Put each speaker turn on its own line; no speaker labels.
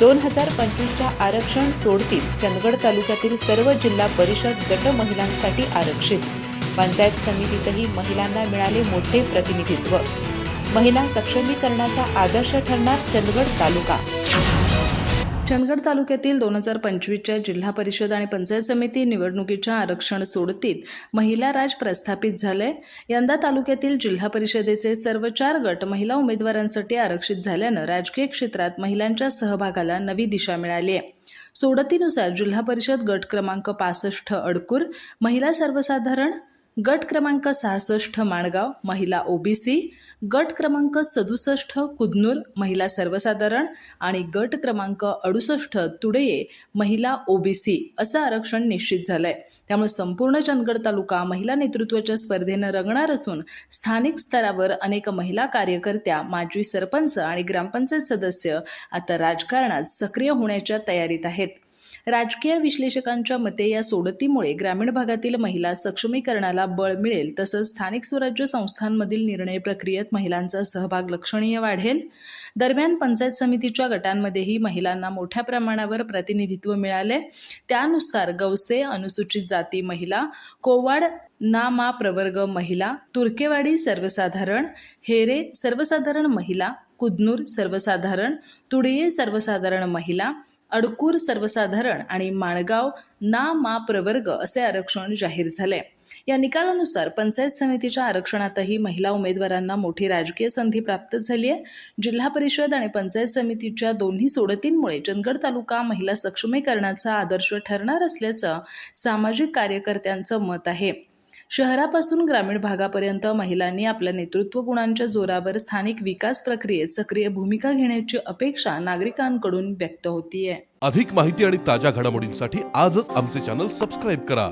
दोन हजार पंचवीसच्या आरक्षण सोडतीत चंदगड तालुक्यातील सर्व जिल्हा परिषद गट महिलांसाठी आरक्षित. पंचायत समितीतही महिलांना मिळाले मोठे प्रतिनिधित्व. महिला सक्षमीकरणाचा आदर्श ठरणार चंदगड तालुका.
चंदगड तालुक्यातील दोन हजार पंचवीसच्या जिल्हा परिषद आणि पंचायत समिती निवडणुकीच्या आरक्षण सोडतीत महिला राज प्रस्थापित झालंय. यंदा तालुक्यातील जिल्हा परिषदेचे सर्व चार गट महिला उमेदवारांसाठी आरक्षित झाल्यानं राजकीय क्षेत्रात महिलांच्या सहभागाला नवी दिशा मिळाली आहे. सोडतीनुसार जिल्हा परिषद गट क्रमांक पासष्ट अडकूर महिला सर्वसाधारण गट क्रमांक सहासष्ट माणगाव महिला ओबीसी गट क्रमांक सदुसष्ट कुदनूर महिला सर्वसाधारण आणि गट क्रमांक अडुसष्ट तुडये महिला ओबीसी. असं आरक्षण निश्चित झालंय. त्यामुळे संपूर्ण चंदगड तालुका महिला नेतृत्वाच्या स्पर्धेनं रंगणार असून स्थानिक स्तरावर अनेक महिला कार्यकर्त्या माजी सरपंच आणि ग्रामपंचायत सदस्य आता राजकारणात सक्रिय होण्याच्या तयारीत आहेत. राजकीय विश्लेषकांच्या मते या सोडतीमुळे ग्रामीण भागातील महिला सक्षमीकरणाला बळ मिळेल तसंच स्थानिक स्वराज्य संस्थांमधील निर्णय प्रक्रियेत महिलांचा सहभाग लक्षणीय वाढेल. दरम्यान पंचायत समितीच्या गटांमध्येही महिलांना मोठ्या प्रमाणावर प्रतिनिधित्व मिळाले. त्यानुसार गवसे अनुसूचित जाती महिला कोवाड नामा प्रवर्ग महिला तुर्केवाडी सर्वसाधारण हेरे सर्वसाधारण महिला कुदनूर सर्वसाधारण तुडिये सर्वसाधारण महिला अडकूर सर्वसाधारण आणि माणगाव ना मा प्रवर्ग असे आरक्षण जाहीर झाले. या निकालानुसार पंचायत समितीच्या आरक्षणातही महिला उमेदवारांना मोठी राजकीय संधी प्राप्त झाली आहे. जिल्हा परिषद आणि पंचायत समितीच्या दोन्ही सोडतींमुळे चंदगड तालुका महिला सक्षमीकरणाचा आदर्श ठरणार असल्याचं सामाजिक कार्यकर्त्यांचं मत आहे. शहरापासून ग्रामीण भागापर्यंत महिलांनी आपल्या नेतृत्व गुणांच्या जोरावर स्थानिक विकास प्रक्रियेत सक्रिय भूमिका घेण्याची अपेक्षा नागरिकांकडून व्यक्त होतीये.
अधिक माहिती आणि ताज्या घडामोडींसाठी आजच आमचे चॅनल सबस्क्राईब करा.